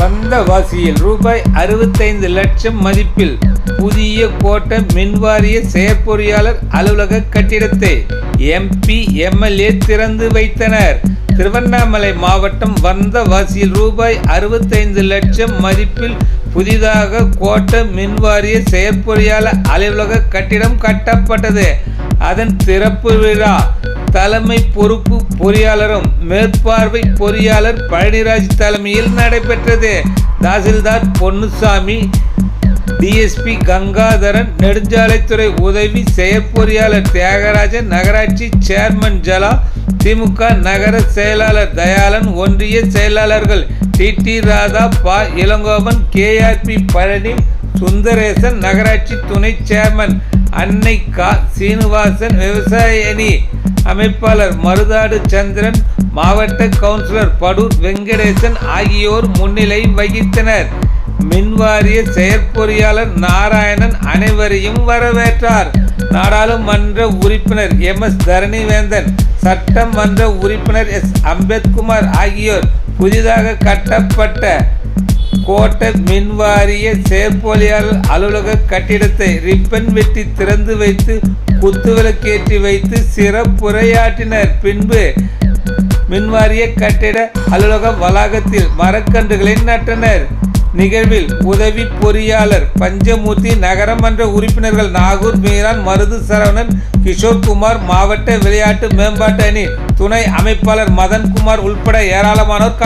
வந்தவாசியில் ரூபாய் அறுபத்தைந்து லட்சம் மதிப்பில் புதிய கோட்ட மின்வாரிய செயற்பொறியாளர் அலுவலக கட்டிடத்தை எம்பி எம்எல்ஏ திறந்து வைத்தனர். திருவண்ணாமலை மாவட்டம் வந்தவாசியில் ரூபாய் அறுபத்தைந்து லட்சம் மதிப்பில் புதிதாக கோட்ட மின்வாரிய செயற்பொறியாளர் அலுவலக கட்டிடம் கட்டப்பட்டது. அதன் திறப்பு விழா தலைமை பொறுப்பு பொறியாளரும் மேற்பார்வை பொறியாளர் பழனிராஜ் தலைமையில் நடைபெற்றது. தாசில்தார் பொன்னுசாமி டிஎஸ்பி கங்காதரன் நெடுஞ்சாலைத்துறை உதவி செயற்பொறியாளர் தியாகராஜன் நகராட்சி சேர்மன் ஜலா திமுக நகர செயலாளர் தயாளன் ஒன்றிய செயலாளர்கள் டிடி ராதா பா. இளங்கோவன் கேஆர்பி பழனி சுந்தரேசன் நகராட்சி துணை சேர்மன் அன்னை கா. சீனிவாசன் விவசாய அணி அமைப்பாளர் மருதாடு சந்திரன் மாவட்ட கவுன்சிலர் படூர் வெங்கடேசன் ஆகியோர் முன்னிலை வகித்தனர். மின்வாரிய செயற்பொறியாளர் நாராயணன் அனைவரையும் வரவேற்றார். நாடாளுமன்ற உறுப்பினர் எம். எஸ். தரணிவேந்தன் சட்டமன்ற உறுப்பினர் எஸ். அம்பேத்குமார் ஆகியோர் புதிதாக கட்டப்பட்ட கோட்டை மின்வாரிய செயற்பொறியாளர் அலுவலக கட்டிடத்தை ரிப்பன் வெட்டி திறந்து வைத்து குத்துவிளக்கேற்றி வைத்து சிறப்புரையாற்றினர். பின்பு மின்வாரிய கட்டிட அலுவலக வளாகத்தில் மரக்கன்றுகளை நட்டனர். நிகழ்வில் உதவி பொறியாளர் பஞ்சமூர்த்தி நகரமன்ற உறுப்பினர்கள் நாகூர் மீரான் மருது சரவணன் கிஷோர்குமார் மாவட்ட விளையாட்டு மேம்பாட்டு அணி துணை அமைப்பாளர் மதன்குமார் உள்பட ஏராளமானோர்